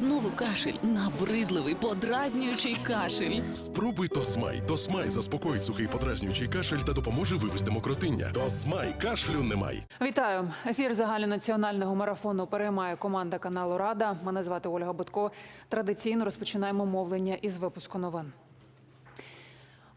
Знову кашель, набридливий, подразнюючий кашель. Спробуй Тосмай. Тосмай заспокоїть сухий подразнюючий кашель та допоможе вивести мокротиння. Тосмай кашлю немає. Вітаю! Ефір загальнонаціонального марафону переймає команда каналу Рада. Мене звати Ольга Бутко. Традиційно розпочинаємо мовлення із випуску новин.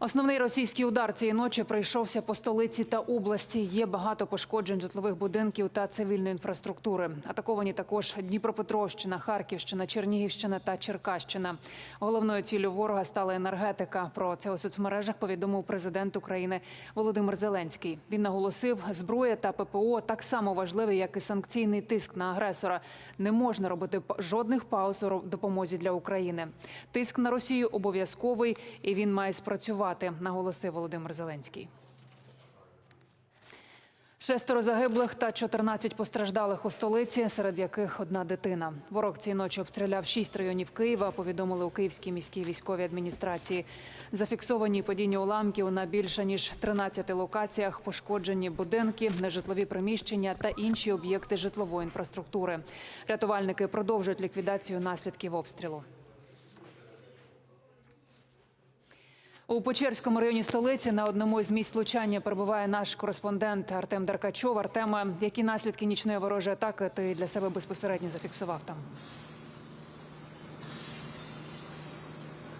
Основний російський удар цієї ночі прийшовся по столиці та області. Є багато пошкоджень житлових будинків та цивільної інфраструктури. Атаковані також Дніпропетровщина, Харківщина, Чернігівщина та Черкащина. Головною ціллю ворога стала енергетика. Про це у соцмережах повідомив президент України Володимир Зеленський. Він наголосив, зброя та ППО так само важливі, як і санкційний тиск на агресора. Не можна робити жодних пауз у допомозі для України. Тиск на Росію обов'язковий і він має спрацювати, наголосив Володимир Зеленський. Шестеро загиблих та 14 постраждалих у столиці, серед яких одна дитина. Ворог цієї ночі обстріляв шість районів Києва. Повідомили у Київській міській військовій адміністрації. Зафіксовані падіння уламків на більше ніж 13 локаціях, пошкоджені будинки, нежитлові приміщення та інші об'єкти житлової інфраструктури. Рятувальники продовжують ліквідацію наслідків обстрілу. У Печерському районі столиці на одному з місць влучання перебуває наш кореспондент Артем Деркачов. Артема, які наслідки нічної ворожої атаки ти для себе безпосередньо зафіксував там? А,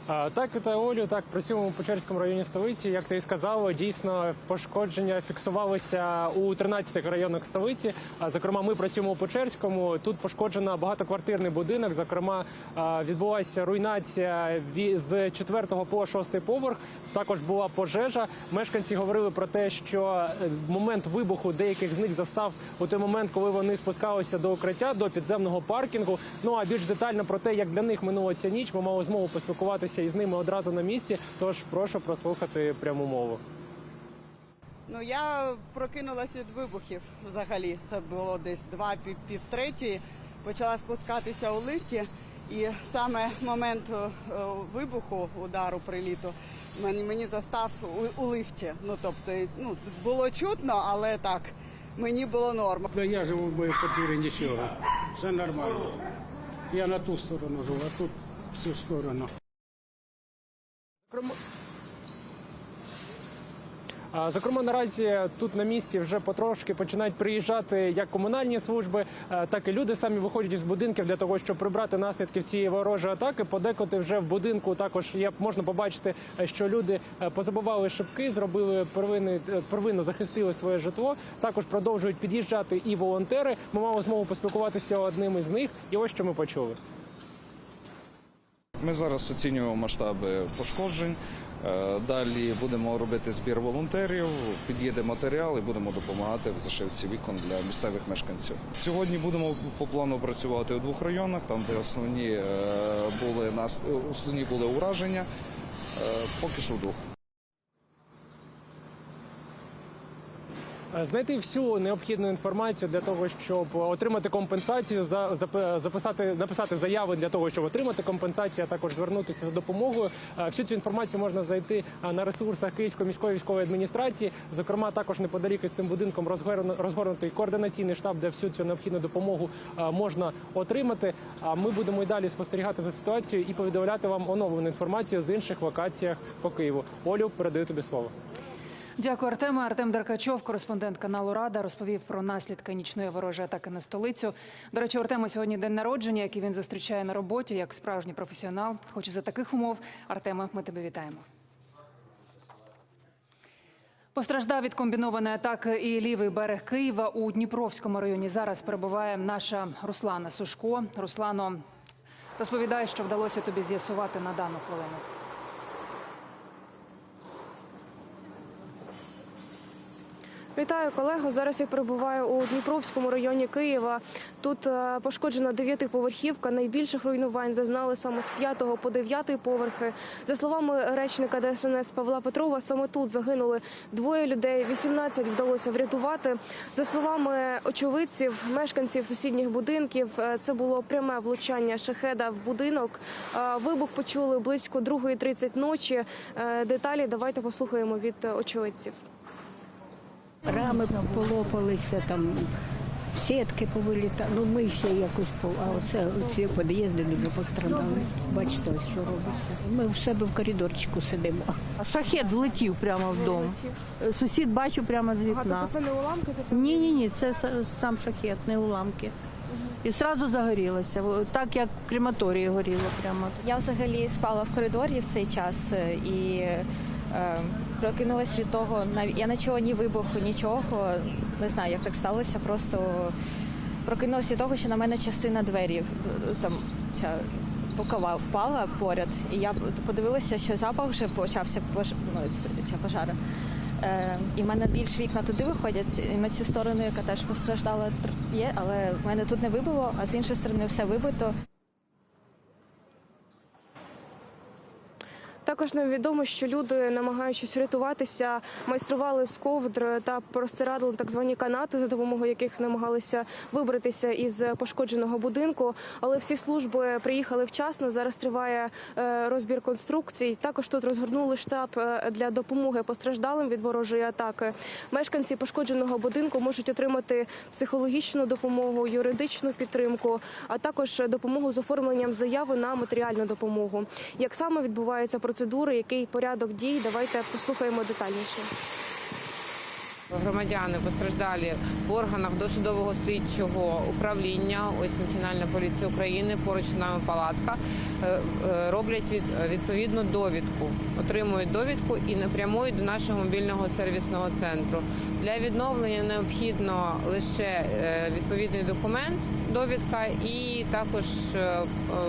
Так, вітаю Олю. Так, працюємо у Печерському районі столиці. Як ти і сказала, дійсно пошкодження фіксувалися у 13 районах столиці. Зокрема, ми працюємо у Печерському. Тут пошкоджено багатоквартирний будинок. Зокрема, відбулася руйнація з 4 по 6 поверх. Також була пожежа. Мешканці говорили про те, що е, момент вибуху деяких з них застав у той момент, коли вони спускалися до укриття, до підземного паркінгу. Ну а більш детально про те, як для них минула ця ніч, ми мали змогу поспілкуватися із ними одразу на місці. Тож прошу прослухати пряму мову. Ну я прокинулась від вибухів взагалі. Це було десь два пів, третьої. Почала спускатися у лифті, і саме момент е, вибуху, удару приліту, мені, мені застав у, у лифті. Ну тобто, ну було чутно, але так мені було норм. Да я живу в боєквартирі нічого. Все нормально. Я на ту сторону живу, а тут в цю сторону. Зокрема, наразі тут на місці вже потрошки починають приїжджати як комунальні служби, е, так і люди самі виходять із будинків для того, щоб прибрати наслідки цієї ворожої атаки. Подекуди вже в будинку також є можна побачити, е, що люди е, позабивали шибки, зробили первинний е, первинно захистили своє житло. Також продовжують під'їжджати і волонтери. Ми мали змогу поспілкуватися одним із них, і ось що ми почули. Ми зараз оцінюємо масштаби пошкоджень. Е, Далі будемо робити збір волонтерів, під'їде матеріал і будемо допомагати в зашивці вікон для місцевих мешканців. Сьогодні будемо по плану працювати у двох районах, там де основні е, були нас основні були ураження. Е, Поки що в двох. Знайти всю необхідну інформацію для того, щоб отримати компенсацію, за записати, написати заяви для того, щоб отримати компенсацію, а також звернутися за допомогою. Е, Всю цю інформацію можна знайти е, на ресурсах Київської міської військової адміністрації. Зокрема, також неподалік із цим будинком розгорнутий координаційний штаб, де всю цю необхідну допомогу е, можна отримати. А ми будемо і далі спостерігати за ситуацією і повідомляти вам оновлену інформацію з інших локаціях по Києву. Олю, передаю тобі слово. Дякую, Артеме. Артем Деркачов, кореспондент каналу Рада, розповів про наслідки нічної ворожої атаки на столицю. До речі, у Артема сьогодні день народження, який він зустрічає на роботі як справжній професіонал. Хоч і за таких умов, Артеме, ми тебе вітаємо. Постраждав від комбінованої атаки і лівий берег Києва у Дніпровському районі. Зараз перебуває наша Руслана Сушко. Руслано, розповідай, що вдалося тобі з'ясувати на дану хвилину. Вітаю колего. Зараз я перебуваю у Дніпровському районі Києва. Тут е, пошкоджена дев'ятиповерхівка. Найбільших руйнувань зазнали саме з п'ятого по дев'ятий поверхи. За словами речника ДСНС Павла Петрова, саме тут загинули двоє людей. 18 вдалося врятувати. За словами очевидців, мешканців сусідніх будинків, е, це було пряме влучання шахеда в будинок. Е, Вибух почули близько 2.30 ночі. Деталі давайте послухаємо від очевидців. Рами полопалися, там сітки повилітали. Ну ми ще якось по а оце ці під'їзди дуже пострадали. Бачите, ось що робиться. Ми в себе в коридорчику сидимо. Шахет влетів прямо в дом. Сусід бачив прямо з Ага, вікна. тобто це не уламки, це Ні, ні, ні, це сам шахет, не уламки. І одразу загорілося, так як в крематорії горіло прямо. Я взагалі спала в коридорі в цей час е, і е, прокинулась від того, я не чула ні вибуху, нічого. Не знаю, як так сталося. Просто прокинулась від того, що на мене частина двері там ця бокова впала поряд. І я подивилася, що запах вже почався пож... ну, ця пожара. Е, і в мене більш вікна туди виходять, і на цю сторону, яка теж постраждала, є, але в мене тут не вибило, а з іншої сторони все вибито. Також нам відомо, що люди, намагаючись врятуватися, майстрували з ковдр та простирадили так звані канати, за допомогою яких намагалися вибратися із пошкодженого будинку. Але всі служби приїхали вчасно. Зараз триває е, розбір конструкцій. Також тут розгорнули штаб е, для допомоги постраждалим від ворожої атаки. Мешканці пошкодженого будинку можуть отримати психологічну допомогу, юридичну підтримку, а також допомогу з оформленням заяви на матеріальну допомогу. Як саме відбуваються процедури, який порядок дій? Давайте послухаємо детальніше. Громадяни постраждалі в органах досудового слідчого управління. Ось Національна поліція України, поруч з нами палатка. е, е, Роблять від, відповідну довідку, отримують довідку і напрямують до нашого мобільного сервісного центру. Для відновлення необхідно лише е, відповідний документ, довідка, і також е, е,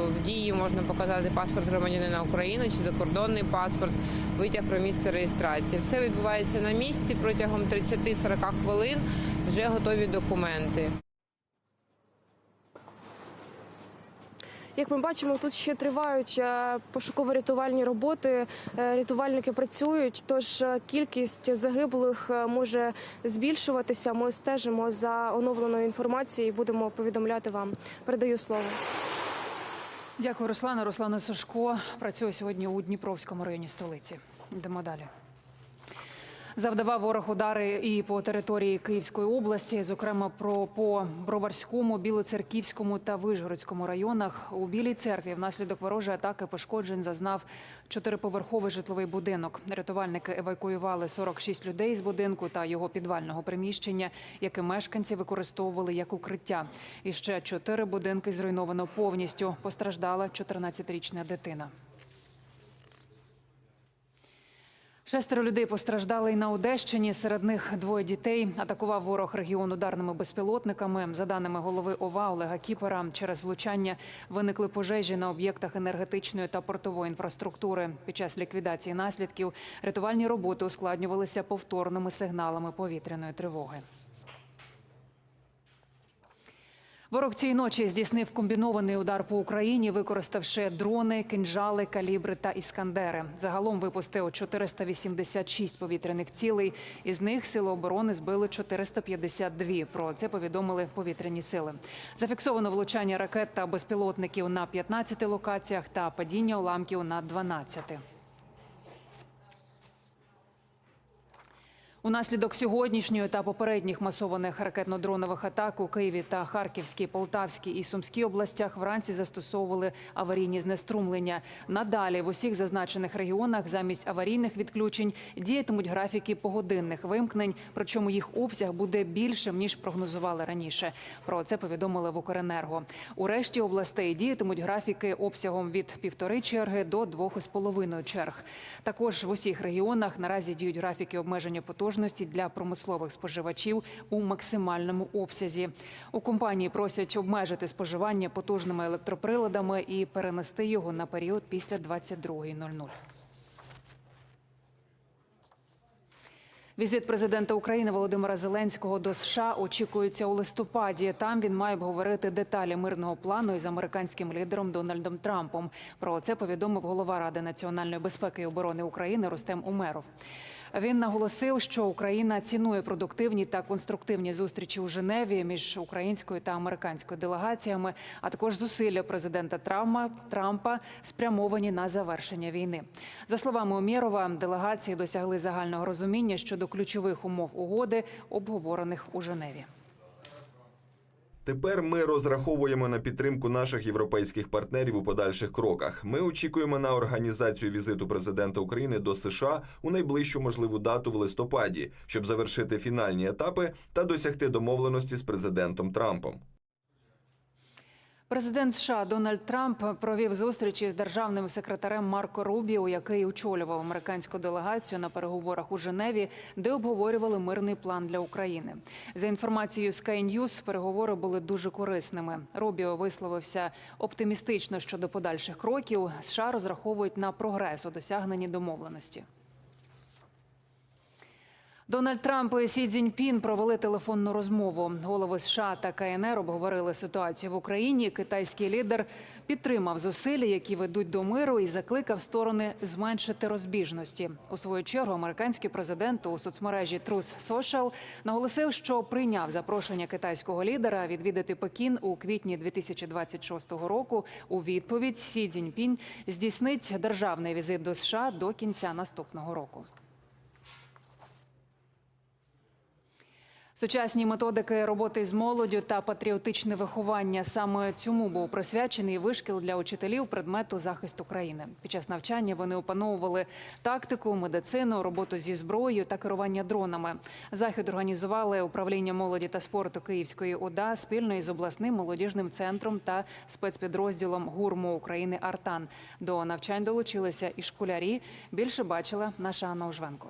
в дії можна показати паспорт громадянина України чи закордонний паспорт, витяг про місце реєстрації. Все відбувається на місці протягом 30-40 хвилин. Вже готові документи. Як ми бачимо, тут ще тривають е, пошуково-рятувальні роботи. Е, Рятувальники працюють, тож е, кількість загиблих може збільшуватися. Ми стежимо за оновленою інформацією і будемо повідомляти вам. Передаю слово. Дякую, Руслана. Руслана Сушко працює сьогодні у Дніпровському районі столиці. Йдемо далі. Завдавав ворог удари і по території Київської області, зокрема про по Броварському, Білоцерківському та Вижгородському районах. У Білій церкві внаслідок ворожої атаки пошкоджень зазнав чотириповерховий житловий будинок. Рятувальники евакуювали 46 людей з будинку та його підвального приміщення, яке мешканці використовували як укриття. І ще чотири будинки зруйновано повністю. Постраждала 14-річна дитина. Шестеро людей постраждали і на Одещині. Серед них двоє дітей. Атакував ворог регіон ударними безпілотниками. За даними голови ОВА Олега Кіпера, через влучання виникли пожежі на об'єктах енергетичної та портової інфраструктури. Під час ліквідації наслідків рятувальні роботи ускладнювалися повторними сигналами повітряної тривоги. Ворог цієї ночі здійснив комбінований удар по Україні, використавши дрони, кинжали, калібри та іскандери. Загалом випустив 486 повітряних цілей. Із них сили оборони збили 452. Про це повідомили повітряні сили. Зафіксовано влучання ракет та безпілотників на 15 локаціях та падіння уламків на 12. Унаслідок сьогоднішньої та попередніх масованих ракетно-дронових атак у Києві та Харківській, Полтавській і Сумській областях вранці застосовували аварійні знеструмлення. Надалі в усіх зазначених регіонах замість аварійних відключень діятимуть графіки погодинних вимкнень, причому їх обсяг буде більшим ніж прогнозували раніше. Про це повідомили в Укренерго. У решті областей діятимуть графіки обсягом від півтори черги до двох із половиною черг. Також в усіх регіонах наразі діють графіки обмеження потужності для промислових споживачів у максимальному обсязі. У компанії просять обмежити споживання потужними електроприладами і перенести його на період після 22.00. Візит президента України Володимира Зеленського до США очікується у листопаді. Там він має обговорити деталі мирного плану із американським лідером Дональдом Трампом. Про це повідомив голова Ради національної безпеки і оборони України Рустем Умеров. Він наголосив, що Україна цінує продуктивні та конструктивні зустрічі у Женеві між українською та американською делегаціями, а також зусилля президента Трампа, Трампа спрямовані на завершення війни. За словами Умєрова, делегації досягли загального розуміння щодо ключових умов угоди, обговорених у Женеві. Тепер ми розраховуємо на підтримку наших європейських партнерів у подальших кроках. Ми очікуємо на організацію візиту президента України до США у найближчу можливу дату в листопаді, щоб завершити фінальні етапи та досягти домовленості з президентом Трампом. Президент США Дональд Трамп провів зустрічі з державним секретарем Марко Рубіо, який очолював американську делегацію на переговорах у Женеві, де обговорювали мирний план для України. За інформацією Sky News, переговори були дуже корисними. Рубіо висловився оптимістично щодо подальших кроків. США розраховують на прогрес у досягненні домовленості. Дональд Трамп і Сі Цзіньпін провели телефонну розмову. Голови США та КНР обговорили ситуацію в Україні. Китайський лідер підтримав зусилля, які ведуть до миру, і закликав сторони зменшити розбіжності. У свою чергу американський президент у соцмережі Truth Social наголосив, що прийняв запрошення китайського лідера відвідати Пекін у квітні 2026 року. У відповідь Сі Цзіньпін здійснить державний візит до США до кінця наступного року. Сучасні методики роботи з молоддю та патріотичне виховання саме цьому був присвячений вишкіл для учителів предмету захисту країни. Під час навчання вони опановували тактику, медицину, роботу зі зброєю та керування дронами. Захід організували управління молоді та спорту Київської ОДА спільно із обласним молодіжним центром та спецпідрозділом ГУРМО України Артан. До навчань долучилися і школярі. Більше бачила наша Анна Ожвенко.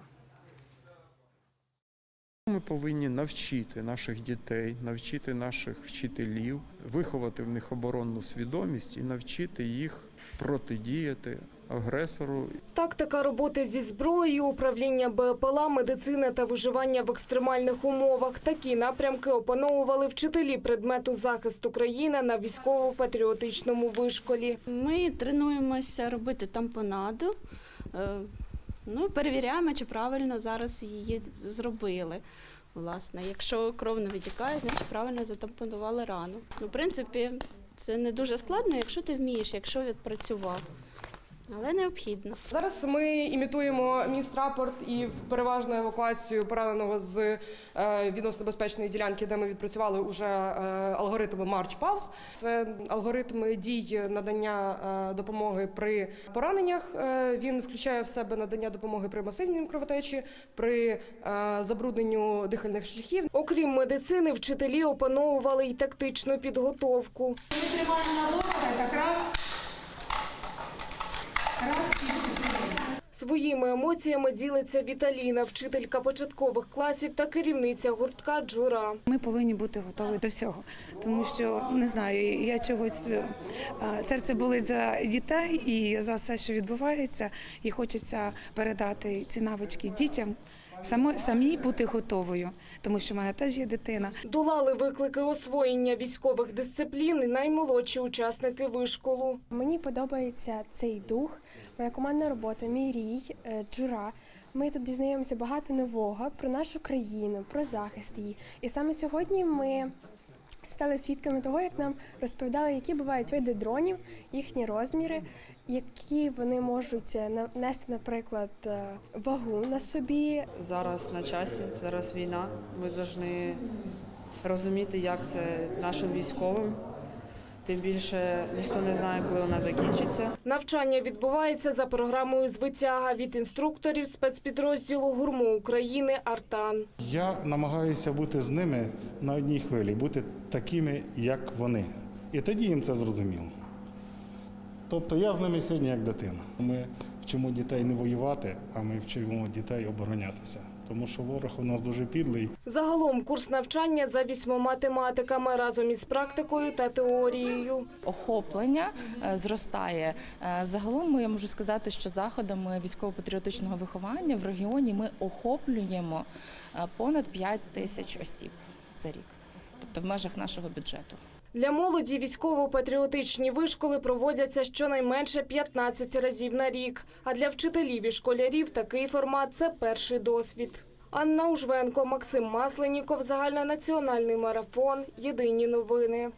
Ми повинні навчити наших дітей, навчити наших вчителів, виховати в них оборонну свідомість і навчити їх протидіяти агресору. Тактика роботи зі зброєю, управління БПЛА, медицина та виживання в екстремальних умовах. Такі напрямки опановували вчителі предмету захисту країни на військово-патріотичному вишколі. Ми тренуємося робити тампонаду. Ну, перевіряємо, чи правильно зараз її зробили. Власне, якщо кров не витікає, значить правильно затампонували рану. Ну, в принципі, це не дуже складно, якщо ти вмієш, якщо відпрацював. Але необхідно. Зараз ми імітуємо міст рапорт і переважну евакуацію пораненого з е, відносно безпечної ділянки, де ми відпрацювали уже е, алгоритми March Pulse. Це алгоритми дій надання е, допомоги при пораненнях. Він включає в себе надання допомоги при масивній кровотечі, при забрудненню дихальних шляхів. Окрім медицини, вчителі опановували й тактичну підготовку. Ми тримаємо на так раз. Своїми емоціями ділиться Віталіна, вчителька початкових класів та керівниця гуртка Джура. Ми повинні бути готові до всього, тому що не знаю, я чогось е, серце болить за дітей і за все, що відбувається, і хочеться передати ці навички дітям. Само самій бути готовою, тому що в мене теж є дитина. Долали виклики освоєння військових дисциплін наймолодші учасники вишколу. Мені подобається цей дух, моя командна робота, мій рій, е, джура. Ми тут дізнаємося багато нового про нашу країну, про захист її. І саме сьогодні ми стали свідками того, як нам розповідали, які бувають види дронів, їхні розміри, які вони можуть е, нести, наприклад, е, вагу на собі. Зараз на часі, зараз війна. Ми повинні розуміти, як це нашим військовим. Тим більше ніхто не знає, коли вона закінчиться. Навчання відбувається за програмою звитяга від інструкторів спецпідрозділу ГУРМО України Артан. Я намагаюся бути з ними на одній хвилі, бути такими, як вони. І тоді їм це зрозуміло. Тобто я з ними сьогодні як дитина. Ми вчимо дітей не воювати, а ми вчимо дітей оборонятися. Тому що ворог у нас дуже підлий. Загалом курс навчання за вісьмома тематиками разом із практикою та теорією. охоплення е, зростає. Е, Загалом я можу сказати, що заходами військово-патріотичного виховання в регіоні ми охоплюємо е, понад 5 тисяч осіб за рік, тобто в межах нашого бюджету. Для молоді військово-патріотичні вишколи проводяться щонайменше 15 разів на рік. А для вчителів і школярів такий формат це перший досвід. Анна Ужвенко, Максим Масленіков, загальнонаціональний марафон. Єдині новини.